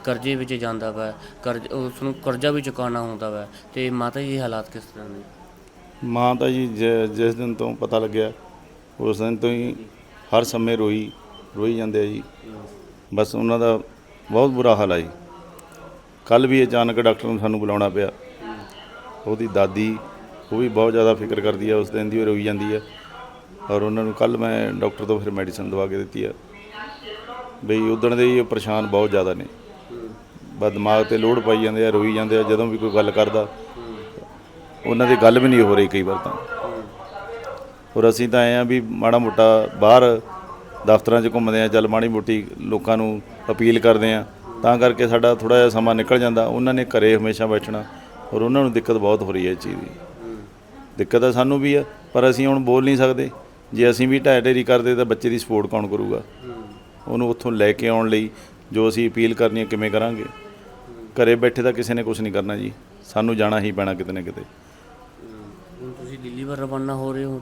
ਕਰਜ਼ੇ ਵਿੱਚ ਜਾਂਦਾ ਵਾ, ਕਰਜ਼ ਉਸ ਨੂੰ ਕਰਜ਼ਾ ਵੀ ਚੁਕਾਉਣਾ ਹੁੰਦਾ ਵਾ। ਤੇ ਮਾਤਾ ਜੀ ਦੇ ਹਾਲਾਤ ਕਿਸ ਤਰ੍ਹਾਂ ਨੇ? ਮਾਂ ਤਾਂ ਜੀ ਜ- ਜਿਸ ਦਿਨ ਤੋਂ ਪਤਾ ਲੱਗਿਆ, ਉਸ ਦਿਨ ਤੋਂ ਹੀ ਹਰ ਸਮੇਂ ਰੋਈ ਰੋਈ ਜਾਂਦੇ ਆ ਜੀ। ਬਸ ਉਹਨਾਂ ਦਾ ਬਹੁਤ ਬੁਰਾ ਹਾਲ ਆ ਜੀ। ਕੱਲ ਵੀ ਅਚਾਨਕ ਡਾਕਟਰ ਨੂੰ ਸਾਨੂੰ ਬੁਲਾਉਣਾ ਪਿਆ। ਉਹਦੀ ਦਾਦੀ, ਉਹ ਵੀ ਬਹੁਤ ਜ਼ਿਆਦਾ ਫਿਕਰ ਕਰਦੀ ਆ, ਉਸ ਦਿਨ ਦੀ ਉਹ ਰੋਈ ਜਾਂਦੀ ਆ। ਔਰ ਉਹਨਾਂ ਨੂੰ ਕੱਲ ਮੈਂ ਡਾਕਟਰ ਤੋਂ ਫਿਰ ਮੈਡੀਸਨ ਦਵਾ ਕੇ ਦਿੱਤੀ ਆ। ਬਈ ਉਦਣ ਦੇ ਹੀ ਉਹ ਪਰੇਸ਼ਾਨ ਬਹੁਤ ਜ਼ਿਆਦਾ ਨੇ। ਬਸ ਦਿਮਾਗ ਤੇ ਲੋਡ ਪਾਈ ਜਾਂਦੇ ਆ, ਰੋਈ ਜਾਂਦੇ ਆ, ਜਦੋਂ ਵੀ ਕੋਈ ਗੱਲ ਕਰਦਾ। ਉਹਨਾਂ ਦੀ ਗੱਲ ਵੀ ਨਹੀਂ ਹੋ ਰਹੀ ਕਈ ਵਾਰ ਤਾਂ। ਔਰ ਅਸੀਂ ਤਾਂ ਆਏ ਆ ਵੀ ਮਾੜਾ ਮੋਟਾ ਬਾਹਰ ਦਫ਼ਤਰਾਂ 'ਚ ਘੁੰਮਦੇ ਆ ਚੱਲ ਮਾੜੀ ਮੋਟੀ ਲੋਕਾਂ ਨੂੰ ਅਪੀਲ ਕਰਦੇ ਆ ਤਾਂ ਕਰਕੇ ਸਾਡਾ ਥੋੜਾ ਜਿਹਾ ਸਮਾਂ ਨਿਕਲ ਜਾਂਦਾ। ਉਹਨਾਂ ਨੇ ਘਰੇ ਹਮੇਸ਼ਾ ਬੈਠਣਾ ਔਰ ਉਹਨਾਂ ਨੂੰ ਦਿੱਕਤ ਬਹੁਤ ਹੋ ਰਹੀ ਹੈ ਇਸ ਚੀਜ਼ ਦੀ। ਦਿੱਕਤ ਤਾਂ ਸਾਨੂੰ ਵੀ ਆ ਪਰ ਅਸੀਂ ਹੁਣ ਬੋਲ ਨਹੀਂ ਸਕਦੇ। ਜੇ ਅਸੀਂ ਵੀ ਢਾਈ ਢੇਰੀ ਕਰਦੇ ਤਾਂ ਬੱਚੇ ਦੀ ਸਪੋਰਟ ਕੌਣ ਕਰੂਗਾ? ਉਹਨੂੰ ਉੱਥੋਂ ਲੈ ਕੇ ਆਉਣ ਲਈ ਜੋ ਅਸੀਂ ਅਪੀਲ ਕਰਨੀ ਹੈ ਕਿਵੇਂ ਕਰਾਂਗੇ? ਘਰੇ ਬੈਠੇ ਤਾਂ ਕਿਸੇ ਨੇ ਕੁਝ ਨਹੀਂ ਕਰਨਾ ਜੀ। ਸਾਨੂੰ ਜਾਣਾ ਹੀ ਪੈਣਾ ਕਿਤੇ ਨਾ ਕਿਤੇ। ਹੁਣ ਤੁਸੀਂ ਦਿੱਲੀ ਵੱਲ ਰਵਾਨਾ ਹੋ ਰਹੇ ਹੋ।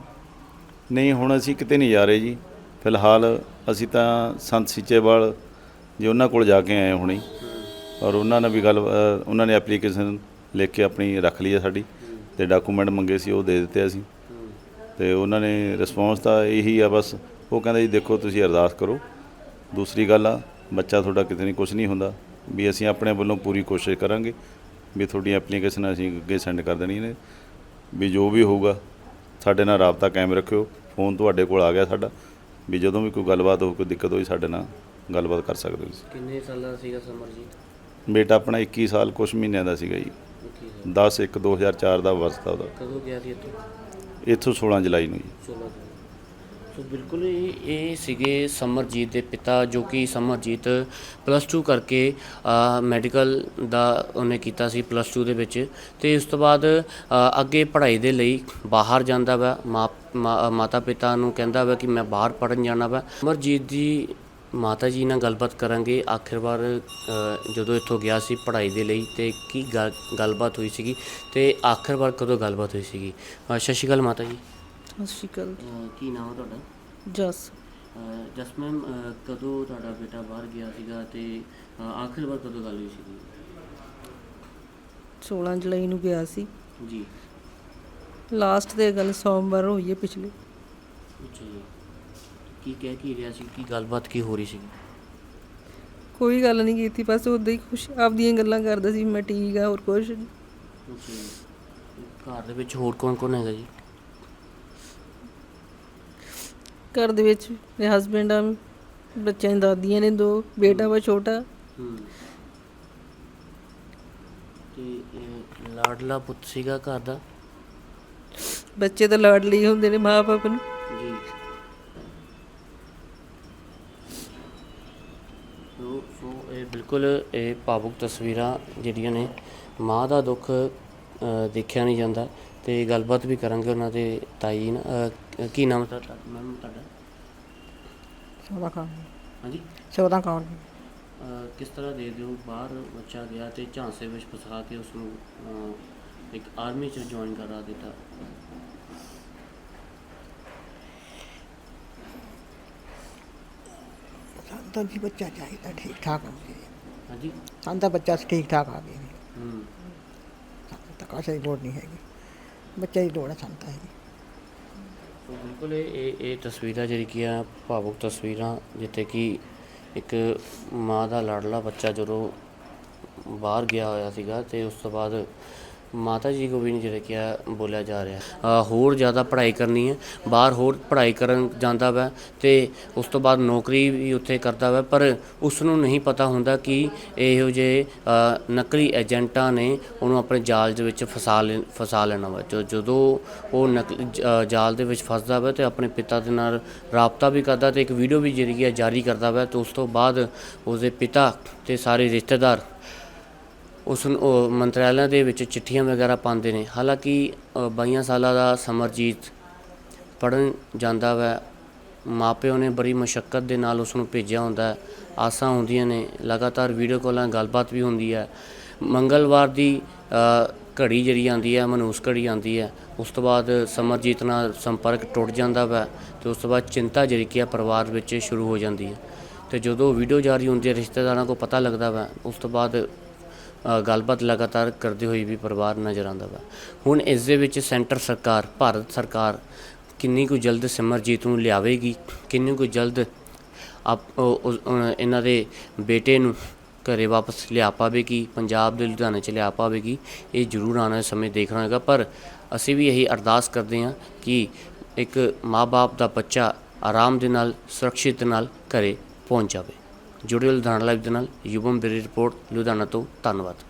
ਨਹੀਂ ਹੁਣ ਅਸੀਂ ਕਿਤੇ ਨਹੀਂ ਜਾ ਰਹੇ ਜੀ। ਫਿਲਹਾਲ ਅਸੀਂ ਤਾਂ ਸੰਤ ਸੀਚੇਵਾਲ ਜੀ ਉਹਨਾਂ ਕੋਲ ਜਾ ਕੇ ਆਏ ਹੁਣੇ। ਔਰ ਉਹਨਾਂ ਨੇ ਵੀ ਗੱਲ ਅ, ਉਹਨਾਂ ਨੇ ਐਪਲੀਕੇਸ਼ਨ ਲਿਖ ਕੇ ਆਪਣੀ ਰੱਖ ਲਈ ਹੈ ਸਾਡੀ ਤੇ ਡਾਕੂਮੈਂਟ ਮੰਗੇ ਸੀ ਉਹ ਦੇ ਦਿੱਤੇ ਅਸੀਂ। ਤੇ ਉਹਨਾਂ ਨੇ ਰਿਸਪੌਂਸ ਤਾਂ ਇਹੀ ਆ ਬਸ ਉਹ ਕਹਿੰਦੇ ਜੀ ਦੇਖੋ ਤੁਸੀਂ ਅਰਦਾਸ ਕਰੋ। ਦੂਸਰੀ ਗੱਲ ਆ ਬੱਚਾ ਤੁਹਾਡਾ ਕਿਤੇ ਨਹੀਂ ਕੁਝ ਨਹੀਂ ਹੁੰਦਾ। ਵੀ ਅਸੀਂ ਆਪਣੇ ਵੱਲੋਂ ਪੂਰੀ ਕੋਸ਼ਿਸ਼ ਕਰਾਂਗੇ ਵੀ ਤੁਹਾਡੀ ਐਪਲੀਕੇਸ਼ਨ ਅਸੀਂ ਅੱਗੇ ਸੈਂਡ ਕਰ ਦੇਣੀ ਨੇ। ਵੀ ਜੋ ਵੀ ਹੋਊਗਾ ਸਾਡੇ ਨਾਲ ਰਾਬਤਾ ਕਾਇਮ ਰੱਖਿਓ। ਫੋਨ ਤੁਹਾਡੇ ਕੋਲ ਆ ਗਿਆ ਸਾਡਾ। ਵੀ ਜਦੋਂ ਵੀ ਕੋਈ ਗੱਲਬਾਤ ਹੋ ਕੋਈ ਦਿੱਕਤ ਹੋਈ ਸਾਡੇ ਨਾਲ ਗੱਲਬਾਤ ਕਰ ਸਕਦੇ ਹੋ ਤੁਸੀਂ। ਕਿੰਨੇ ਸਾਲਾਂ ਦਾ ਸੀਗਾ ਸਮਰਜੀਤ ਬੇਟਾ ਆਪਣਾ 21 ਸਾਲ ਕੁਛ ਮਹੀਨਿਆਂ ਦਾ ਸੀਗਾ ਜੀ। 10 1 2004 ਦਾ ਵਸਤਾ ਉਹਦਾ। ਕਦੋਂ ਗਿਆ ਸੀ ਇੱਥੋਂ? ਇੱਥੋਂ 16 ਜੁਲਾਈ ਨੂੰ ਜੀ। 16 ਸੋ ਬਿਲਕੁਲ ਹੀ ਇਹ ਸੀਗੇ ਸਮਰਜੀਤ ਦੇ ਪਿਤਾ ਜੋ ਕਿ ਸਮਰਜੀਤ ਪਲੱਸ 2 ਕਰਕੇ ਮੈਡੀਕਲ ਦਾ ਉਹਨੇ ਕੀਤਾ ਸੀ ਪਲੱਸ 2 ਦੇ ਵਿੱਚ। ਤੇ ਉਸ ਤੋਂ ਬਾਅਦ ਅੱਗੇ ਪੜ੍ਹਾਈ ਦੇ ਲਈ ਬਾਹਰ ਜਾਂਦਾ ਵਾ। ਮਾਤਾ ਪਿਤਾ ਨੂੰ ਕਹਿੰਦਾ ਵਾ ਕਿ ਮੈਂ ਬਾਹਰ ਪੜਨ ਜਾਣਾ ਵਾ। ਸਮਰਜੀਤ ਦੀ ਮਾਤਾ ਜੀ ਨਾਲ ਗੱਲਬਾਤ ਕਰਾਂਗੇ। ਆਖਿਰ ਵਾਰ ਜਦੋਂ ਇੱਥੋਂ ਗਿਆ ਸੀ ਪੜ੍ਹਾਈ ਦੇ ਲਈ ਤੇ ਕੀ ਗੱਲਬਾਤ ਹੋਈ ਸੀਗੀ ਤੇ ਆਖਿਰ ਵਾਰ ਕਦੋਂ ਗੱਲਬਾਤ ਹੋਈ ਸੀਗੀ? ਸਤਿ ਸ਼੍ਰੀ ਅਕਾਲ ਮਾਤਾ ਜੀ। ਸਤਿ ਸ਼੍ਰੀ ਅਕਾਲ। ਕੀ ਨਾਮ ਹੈ ਤੁਹਾਡਾ? ਜਸ। ਜਸ ਮੈਮ ਕਦੋਂ ਤੁਹਾਡਾ ਬੇਟਾ ਬਾਹਰ ਗਿਆ ਸੀਗਾ ਤੇ ਆਖਿਰ ਵਾਰ ਕਦੋਂ ਗੱਲ ਹੋਈ ਸੀਗੀ? 16 ਜੁਲਾਈ ਨੂੰ ਗਿਆ ਸੀ। ਜੀ। ਲਾਸਟ ਤੇ ਗੱਲ ਸੋਮਵਾਰ ਹੋਈ ਹੈ ਪਿਛਲੇ। ਅੱਛਾ ਜੀ। ਕੀ ਕਹਿ ਕੀ ਰਿਹਾ ਸੀ? ਕੀ ਗੱਲਬਾਤ ਕੀ ਹੋ ਰਹੀ ਸੀਗੀ? ਕੋਈ ਗੱਲ ਨਹੀਂ ਕੀਤੀ ਬਸ ਉਦਾਂ ਹੀ ਖੁਸ਼ ਆਪਦੀਆਂ ਗੱਲਾਂ ਕਰਦਾ ਸੀ ਮੈਂ ਠੀਕ ਆ ਹੋਰ ਕੁਛ ਨੀ। ਅੱਛਾ ਜੀ। ਘਰ ਦੇ ਵਿੱਚ ਹੋਰ ਕੌਣ ਕੌਣ ਹੈਗਾ ਜੀ? ਘਰ ਦੇ ਵਿੱਚ ਮੇਰੇ ਹਸਬੰਡ ਆ ਬੱਚਿਆਂ ਦੀ ਦਾਦੀਆਂ ਨੇ ਦੋ ਬੇਟਾ ਵਾ ਛੋਟਾ। ਹੂੰ। ਤੇ ਇਹ ਲਾਡਲਾ ਪੁੱਤ ਸੀਗਾ ਘਰ ਦਾ? ਬੱਚੇ ਤਾਂ ਲਾਡਲੀ ਹੁੰਦੇ ਨੇ ਮਾਂ ਬਾਪ ਨੂੰ। ਜੀ। ਸੋ ਸੋ ਇਹ ਬਿਲਕੁਲ ਇਹ ਭਾਵੁਕ ਤਸਵੀਰਾਂ ਜਿਹੜੀਆਂ ਨੇ ਮਾਂ ਦਾ ਦੁੱਖ ਦੇਖਿਆ ਨਹੀਂ ਜਾਂਦਾ। ਤੇ ਗੱਲਬਾਤ ਵੀ ਕਰਾਂਗੇ ਉਹਨਾਂ ਦੇ ਤਾਈ ਨਾਲ। ਕੀ ਨਾਮ ਤੁਹਾਡਾ? ਮੈਮ ਤੁਹਾਡਾ? ਚੌਦਾਂ ਕੌਣ? ਹਾਂਜੀ? ਕੌਣ? ਅ, ਕਿਸ ਤਰ੍ਹਾਂ ਦੇ ਦਿਓ? ਬਾਹਰ ਬੱਚਾ ਗਿਆ ਤੇ ਝਾਂਸੇ ਵਿੱਚ ਫਸਾ ਕੇ ਉਸ ਨੂੰ ਇੱਕ ਆਰਮੀ ਚ ਜੁਆਇਨ ਕਰਾ ਦਿੱਤਾ। ਸਾਨੂੰ ਤਾਂ ਜੀ ਬੱਚਾ ਚਾਹੀਦਾ ਠੀਕ ਠਾਕ ਹੋਵੇ ਹਾਂਜੀ? ਸਾਨੂੰ ਤਾਂ ਬੱਚਾ ਠੀਕ ਠਾਕ ਆਵੇ ਹੂੰ। ਸਾਨੂੰ ਤਾਂ ਕਾਸੇ ਦੀ ਲੋੜ ਨਹੀਂ ਹੈਗੀ। ਬੱਚੇ ਦੀ ਲੋੜ ਹੈ ਸਾਨੂੰ ਤਾਂ ਹੈਗੀ ਸੋ ਬਿਲਕੁਲ ਇਹ ਇਹ ਇਹ ਤਸਵੀਰਾਂ ਜਿਹੜੀ ਕੀ ਆ ਭਾਵੁਕ ਤਸਵੀਰਾਂ, ਜਿੱਥੇ ਕਿ ਇੱਕ ਮਾਂ ਦਾ ਲਾਡਲਾ ਬੱਚਾ ਜਦੋਂ ਬਾਹਰ ਗਿਆ ਹੋਇਆ ਸੀਗਾ ਤੇ ਉਸ ਤੋਂ ਬਾਅਦ ਮਾਤਾ ਜੀ ਗੋਬਿੰਦ ਜਿਹੜਾ ਕਿ ਆ ਬੋਲਿਆ ਜਾ ਰਿਹਾ। ਹੋਰ ਜ਼ਿਆਦਾ ਪੜ੍ਹਾਈ ਕਰਨੀ ਹੈ। ਬਾਹਰ ਹੋਰ ਪੜ੍ਹਾਈ ਕਰਨ ਜਾਂਦਾ ਵਾ ਤੇ ਉਸ ਤੋਂ ਬਾਅਦ ਨੌਕਰੀ ਵੀ ਉੱਥੇ ਕਰਦਾ ਵਾ, ਪਰ ਉਸ ਨੂੰ ਨਹੀਂ ਪਤਾ ਹੁੰਦਾ ਕਿ ਇਹੋ ਜਿਹੇ ਨਕਲੀ ਏਜੰਟਾਂ ਨੇ ਉਹਨੂੰ ਆਪਣੇ ਜਾਲ ਦੇ ਵਿੱਚ ਫਸਾ ਲੈ, ਫਸਾ ਲੈਣਾ ਵਾ। ਜਦੋਂ ਉਹ ਨਕਲੀ ਜਾਲ ਦੇ ਵਿੱਚ ਫਸਦਾ ਵਾ ਤੇ ਆਪਣੇ ਪਿਤਾ ਦੇ ਨਾਲ ਰਾਬਤਾ ਵੀ ਕਰਦਾ ਤੇ ਇੱਕ ਵੀਡੀਓ ਵੀ ਜਿਹੜੀ ਹੈ ਜਾਰੀ ਕਰਦਾ ਵਾ ਤੇ ਉਸ ਤੋਂ ਬਾਅਦ ਉਸਦੇ ਪਿਤਾ ਤੇ ਸਾਰੇ ਰਿਸ਼ਤੇਦਾਰ ਉਸ ਮੰਤਰਾਲਿਆਂ ਦੇ ਵਿੱਚ ਚਿੱਠੀਆਂ ਵਗੈਰਾ ਪਾਉਂਦੇ ਨੇ। ਹਾਲਾਂਕਿ ਅ, 22 ਸਾਲਾਂ ਦਾ ਸਮਰਜੀਤ ਪੜਨ ਜਾਂਦਾ ਵੈ। ਮਾਪਿਓ ਨੇ ਬੜੀ ਮੁਸ਼ਕਲ ਦੇ ਨਾਲ ਉਸ ਨੂੰ ਭੇਜਿਆ ਹੁੰਦਾ ਆਸਾਂ ਹੁੰਦੀਆਂ ਨੇ। ਲਗਾਤਾਰ ਵੀਡੀਓ ਕਾਲਾਂ ਗੱਲਬਾਤ ਵੀ ਹੁੰਦੀ ਹੈ। ਮੰਗਲਵਾਰ ਦੀ ਘੜੀ ਜਿਹੜੀ ਆਉਂਦੀ ਹੈ ਮਨੂਸ ਘੜੀ ਆਉਂਦੀ ਹੈ ਉਸ ਤੋਂ ਬਾਅਦ ਸਮਰਜੀਤ ਨਾਲ ਸੰਪਰਕ ਟੁੱਟ ਜਾਂਦਾ ਵੈ ਤੇ ਉਸ ਤੋਂ ਬਾਅਦ ਚਿੰਤਾ ਜਿਹੜੀ ਕਿ ਆ ਪਰਿਵਾਰ ਵਿੱਚ ਸ਼ੁਰੂ ਹੋ ਜਾਂਦੀ ਹੈ। ਤੇ ਜਦੋਂ ਵੀਡੀਓ ਜਾਰੀ ਹੁੰਦੀ ਹੈ ਰਿਸ਼ਤੇਦਾਰਾਂ ਕੋ ਪਤਾ ਲੱਗਦਾ ਵੈ ਉਸ ਤੋਂ ਬਾਅਦ ਗੱਲਬਾਤ ਲਗਾਤਾਰ ਕਰਦੇ ਹੋਏ ਵੀ ਪਰਿਵਾਰ ਨਜ਼ਰ ਆਉਂਦਾ ਵਾ। ਹੁਣ ਇਸ ਦੇ ਵਿੱਚ ਸੈਂਟਰ ਸਰਕਾਰ, ਭਾਰਤ ਸਰਕਾਰ ਕਿੰਨੀ ਕੁ ਜਲਦ ਸਿਮਰਜੀਤ ਨੂੰ ਲਿਆਵੇਗੀ? ਕਿੰਨੀ ਕੁ ਜਲਦ ਆਪ ਇਹਨਾਂ ਦੇ ਬੇਟੇ ਨੂੰ ਘਰੇ ਵਾਪਸ ਲਿਆ ਪਾਵੇਗੀ? ਪੰਜਾਬ ਦੇ ਲੁਧਿਆਣੇ ਚ ਲਿਆ ਪਾਵੇਗੀ? ਇਹ ਜ਼ਰੂਰ ਆਉਣ ਵਾਲੇ ਸਮੇਂ ਦੇਖਣਾ ਹੋਏਗਾ। ਪਰ ਅਸੀਂ ਵੀ ਇਹੀ ਅਰਦਾਸ ਕਰਦੇ ਹਾਂ ਕਿ ਇੱਕ ਮਾਂ-ਬਾਪ ਦਾ ਬੱਚਾ ਆਰਾਮ ਦੇ ਨਾਲ, ਸੁਰੱਖਿਅਤ ਨਾਲ ਘਰੇ ਪਹੁੰਚ ਜਾਵੇ। ਜੁੜੇ ਲੁਧਿਆਣਾ ਲਾਈਵ ਦੇ ਨਾਲ। ਯੁਵਮ ਬੇਰੀ ਰਿਪੋਰਟ ਲੁਧਿਆਣਾ ਤੋਂ ਧੰਨਵਾਦ।